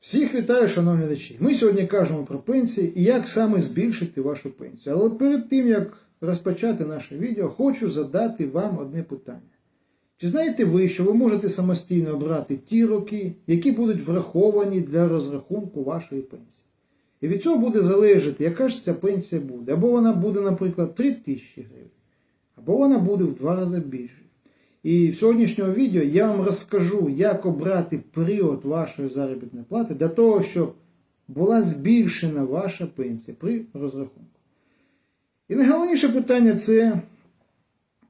Всіх вітаю, шановні глядачі. Ми сьогодні кажемо про пенсії і як саме збільшити вашу пенсію. Але перед тим, як розпочати наше відео, хочу задати вам одне питання. Чи знаєте ви, що ви можете самостійно обрати ті роки, які будуть враховані для розрахунку вашої пенсії? І від цього буде залежати, яка ж ця пенсія буде. Або вона буде, наприклад, 3 тисячі гривень, або вона буде в два рази більше. І в сьогоднішньому відео я вам розкажу, як обрати період вашої заробітної плати для того, щоб була збільшена ваша пенсія при розрахунку. І найголовніше питання це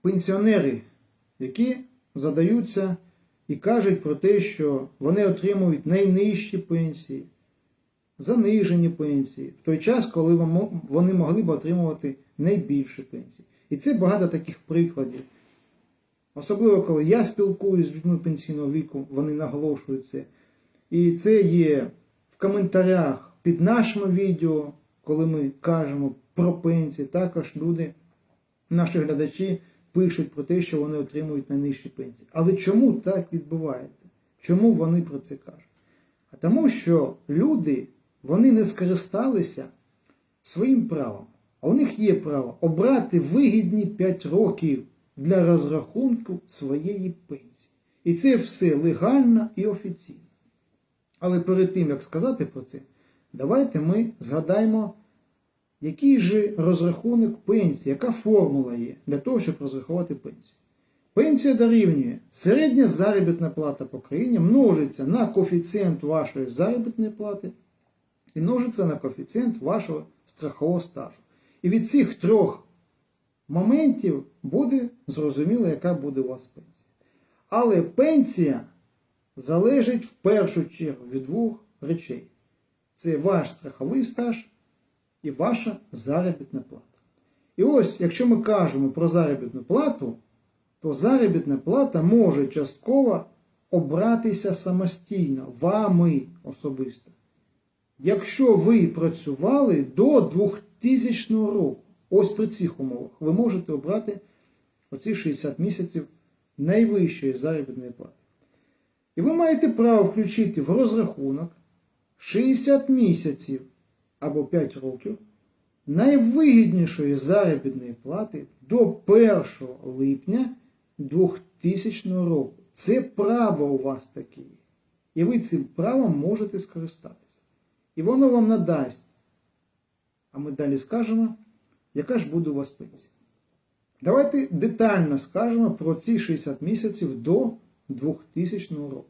пенсіонери, які задаються і кажуть про те, що вони отримують найнижчі пенсії, занижені пенсії, в той час, коли вони могли б отримувати найбільші пенсії. І це багато таких прикладів. Особливо, коли я спілкуюсь з людьми пенсійного віку, вони наголошують це. І це є в коментарях під нашими відео, коли ми кажемо про пенсії. Також люди, наші глядачі, пишуть про те, що вони отримують найнижчі пенсії. Але чому так відбувається? Чому вони про це кажуть? А тому, що люди вони не скористалися своїм правом. А у них є право обрати вигідні 5 років для розрахунку своєї пенсії. І це все легально і офіційно. Але перед тим, як сказати про це, давайте ми згадаємо, який же розрахунок пенсії, яка формула є для того, щоб розрахувати пенсію. Пенсія дорівнює середня заробітна плата по країні множиться на коефіцієнт вашої заробітної плати і множиться на коефіцієнт вашого страхового стажу. І від цих трьох моментів буде зрозуміло, яка буде у вас пенсія. Але пенсія залежить в першу чергу від двох речей: це ваш страховий стаж і ваша заробітна плата. І ось, якщо ми кажемо про заробітну плату, то заробітна плата може частково обратися самостійно, вами особисто. Якщо ви працювали до 2000 року, ось при цих умовах, ви можете обрати оці 60 місяців найвищої заробітної плати. І ви маєте право включити в розрахунок 60 місяців або 5 років найвигіднішої заробітної плати до 1 липня 2000 року. Це право у вас таке є. І ви цим правом можете скористатися. І воно вам надасть. А ми далі скажемо, яка ж буде у вас пенсія. Давайте детально скажемо про ці 60 місяців до 2000 року.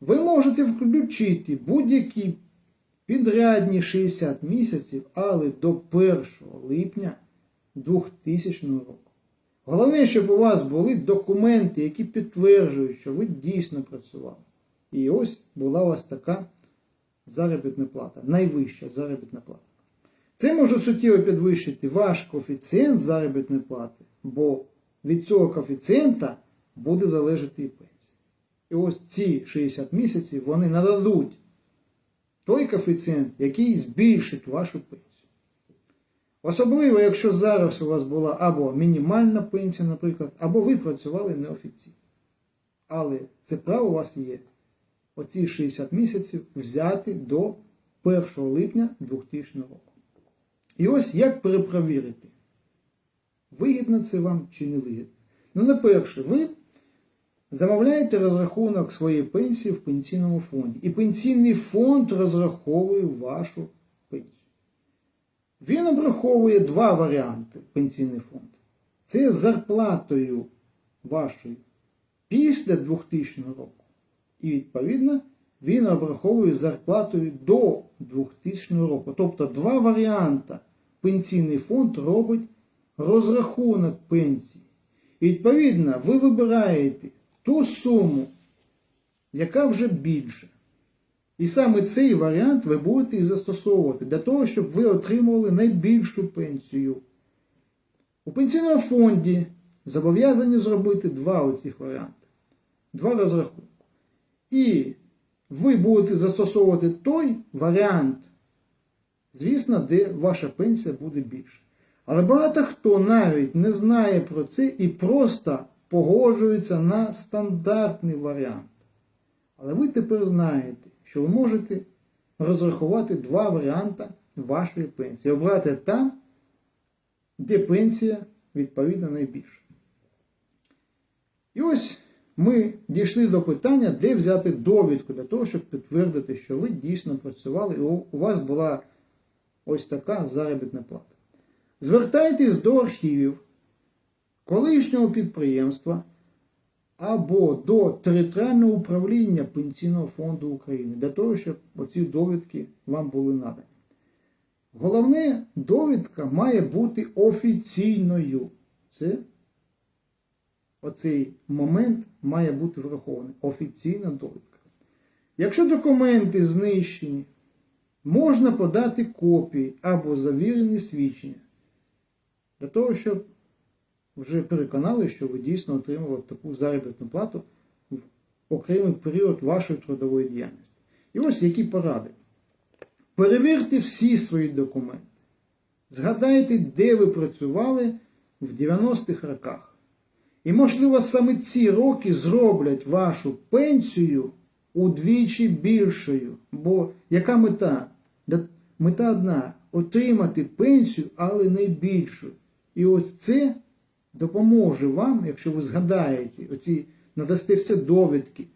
Ви можете включити будь-які підрядні 60 місяців, але до 1 липня 2000 року. Головне, щоб у вас були документи, які підтверджують, що ви дійсно працювали. І ось була у вас така заробітна плата, найвища заробітна плата. Це може суттєво підвищити ваш коефіцієнт заробітної плати, бо від цього коефіцієнта буде залежати і пенсія. І ось ці 60 місяців вони нададуть той коефіцієнт, який збільшить вашу пенсію. Особливо, якщо зараз у вас була або мінімальна пенсія, наприклад, або ви працювали неофіційно. Але це право у вас є оці 60 місяців взяти до 1 липня 2000 року. І ось як перепровірити, вигідно це вам чи не вигідно. Ну, на-перше, ви замовляєте розрахунок своєї пенсії в пенсійному фонді. І пенсійний фонд розраховує вашу пенсію. Він обраховує два варіанти пенсійний фонд. Це зарплатою вашої після 2000 року. І відповідно він обраховує зарплатою до 2000 року. Тобто два варіанти пенсійний фонд робить розрахунок пенсії. І відповідно ви вибираєте ту суму, яка вже більша. І саме цей варіант ви будете і застосовувати для того, щоб ви отримували найбільшу пенсію. У пенсійному фонді зобов'язані зробити два оцих варіанти. Два розрахунки. І ви будете застосовувати той варіант, звісно, де ваша пенсія буде більша. Але багато хто навіть не знає про це і просто погоджується на стандартний варіант. Але ви тепер знаєте, що ви можете розрахувати два варіанти вашої пенсії. Обрати там, де пенсія відповідно найбільша. І ось ми дійшли до питання, де взяти довідку для того, щоб підтвердити, що ви дійсно працювали, і у вас була ось така заробітна плата. Звертайтесь до архівів колишнього підприємства або до територіального управління Пенсійного фонду України для того, щоб оці довідки вам були надані. Головне, довідка має бути офіційною. Це оцей момент має бути врахований. Офіційна довідка. Якщо документи знищені, можна подати копії або завірені свідчення для того, щоб вже переконали, що ви дійсно отримали таку заробітну плату в окремий період вашої трудової діяльності. І ось які поради. Перевірте всі свої документи. Згадайте, де ви працювали в 90-х роках. І, можливо, саме ці роки зроблять вашу пенсію удвічі більшою. Бо яка мета? Мета одна отримати пенсію, але не більшу. І ось це допоможе вам, якщо ви згадаєте, оці, надасте все довідки.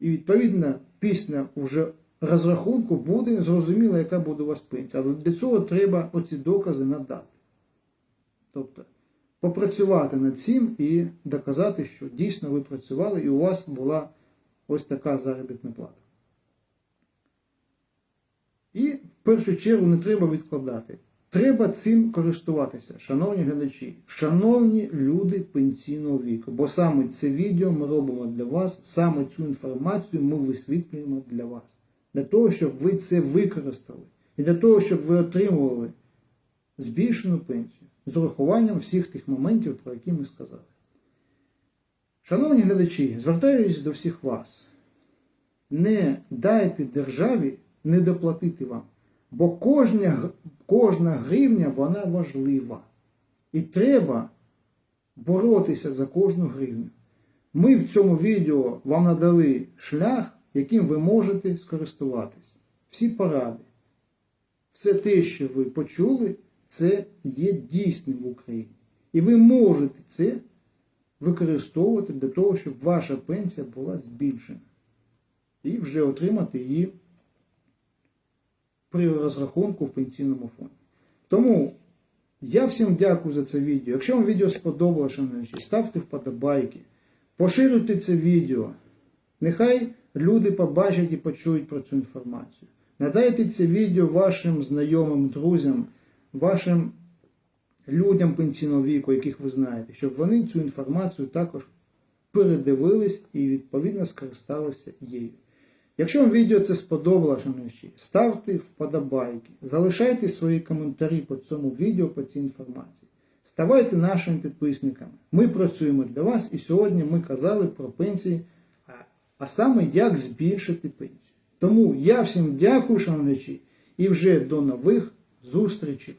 І відповідно, після вже розрахунку буде зрозуміло, яка буде у вас пенсія. Але для цього треба оці докази надати. Тобто попрацювати над цим і доказати, що дійсно ви працювали і у вас була ось така заробітна плата. І в першу чергу не треба відкладати. Треба цим користуватися, шановні глядачі, шановні люди пенсійного віку. Бо саме це відео ми робимо для вас, саме цю інформацію ми висвітлюємо для вас. Для того, щоб ви це використали. І для того, щоб ви отримували збільшену пенсію з урахуванням всіх тих моментів, про які ми сказали. Шановні глядачі, звертаюсь до всіх вас. Не дайте державі не доплатити вам. Бо кожна, кожна гривня вона важлива. І треба боротися за кожну гривню. Ми в цьому відео вам надали шлях, яким ви можете скористуватись. Всі поради. Все те, що ви почули, це є дійсним в Україні. І ви можете це використовувати для того, щоб ваша пенсія була збільшена. І вже отримати її при розрахунку в пенсійному фонді. Тому я всім дякую за це відео. Якщо вам відео сподобалося, шановні, ставте вподобайки, поширюйте це відео. Нехай люди побачать і почують про цю інформацію. Надайте це відео вашим знайомим, друзям, вашим людям пенсійного віку, яких ви знаєте, щоб вони цю інформацію також передивились і відповідно скористалися її. Якщо вам відео це сподобалося, шановні, ставте вподобайки, залишайте свої коментарі по цьому відео по цій інформації. Ставайте нашими підписниками. Ми працюємо для вас і сьогодні ми казали про пенсії, а, саме як збільшити пенсію. Тому я всім дякую, шановні, і вже до нових зустрічей.